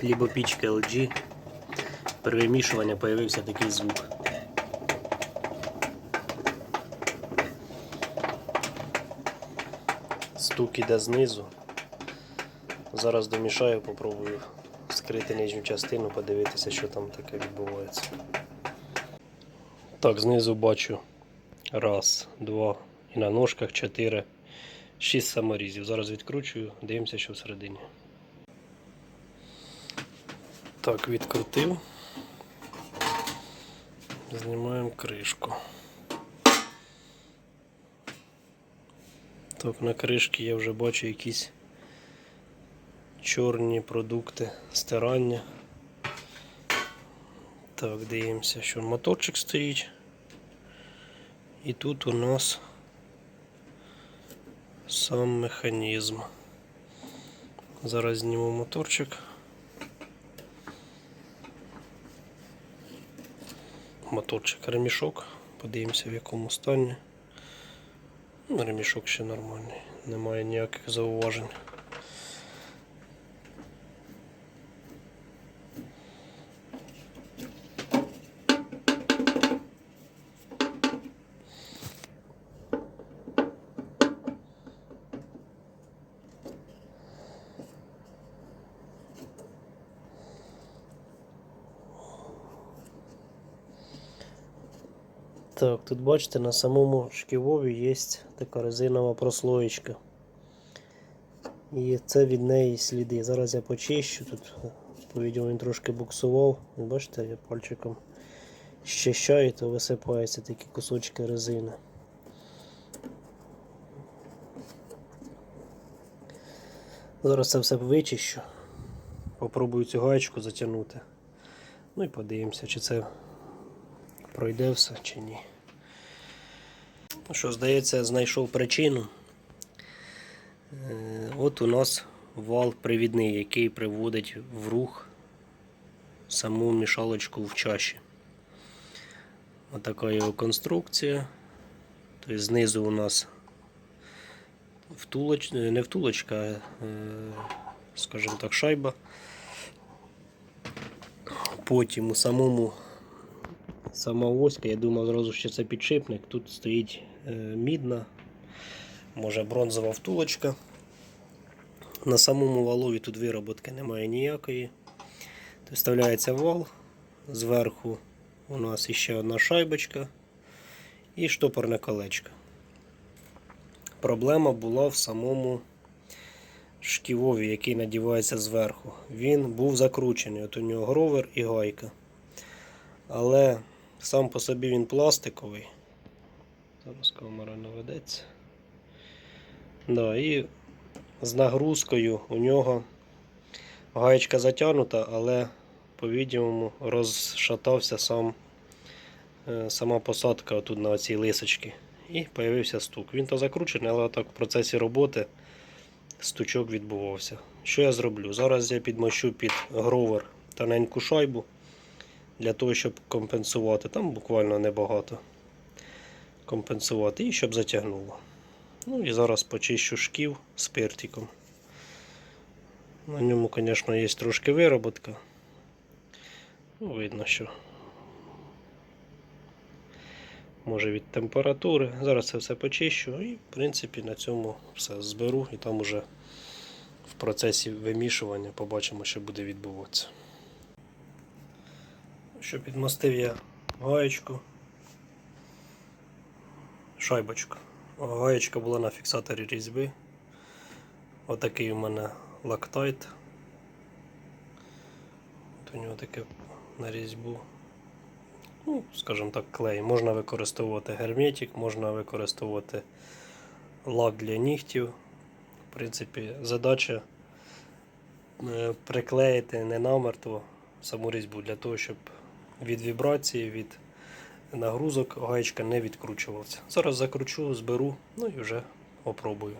хлібопічки LG. При вимішуванні з'явився такий звук. Стук іде знизу. Зараз домішаю, попробую скрити нижню частину, подивитися, що там таке відбувається. Так, знизу бачу раз, два і на ножках чотири, шість саморізів. Зараз відкручую, дивимося, що всередині. Так, відкрутив. Знімаємо кришку. Так, на кришці я вже бачу якісь чорні продукти стирання. Так, дивимося, що моторчик стоїть. І тут у нас сам механізм. Зараз зніму моторчик. Моторчик ремішок. Подивимося в якому стані. Ну, ремішок ще нормальний, немає ніяких зауважень. Так, тут бачите, на самому шківові є така резинова прослоєчка. І це від неї сліди. Зараз я почищу. Тут по відео він трошки буксував. Бачите, я пальчиком щищаю, то висипаються такі кусочки резини. Зараз це все вичищу. Попробую цю гаєчку затягнути. Ну і подивимося, чи це пройде все чи ні. Ну що, здається, знайшов причину. Е, От у нас вал привідний, який приводить в рух саму мішалочку в чаші. Отака його конструкція. Тобто знизу у нас втулоч... не втулочка, а, е, скажімо так, шайба. Потім у самому сама оська, я думав зразу, що це підшипник. Тут стоїть е, мідна, може бронзова втулочка. На самому валові тут вироботки немає ніякої. Тут Вставляється вал, зверху у нас ще одна шайбочка і штопорне колечко. Проблема була в самому шківові, який надівається зверху. Він був закручений. От у нього гровер і гайка. Але сам по собі він пластиковий. Зараз камера наведеться. Да, і з нагрузкою у нього гаєчка затягнута, але, по-відомому, розшатався сам, е, сама посадка тут на цій лисочці. І з'явився стук. Він то закручений, але так в процесі роботи стучок відбувався. Що я зроблю? Зараз я підмощу під гровер тоненьку шайбу для того, щоб компенсувати. Там буквально небагато компенсувати і щоб затягнуло. Ну і зараз почищу шків спиртиком. На ньому, звісно, є трошки вироботка. Ну, видно, що може від температури. Зараз це все почищу і, в принципі, на цьому все зберу і там уже в процесі вимішування побачимо, що буде відбуватися. Що підмастив я гаєчку, шайбочку. Гаєчка була на фіксаторі різьби. Отакий у мене лактайт. От у нього таке на різьбу. Ну, скажімо так, клей. Можна використовувати герметик, можна використовувати лак для нігтів. В принципі, задача е, приклеїти не намертво саму різьбу для того, щоб від вібрації, від нагрузок гаєчка не відкручувалася. Зараз закручу, зберу, ну і вже опробую.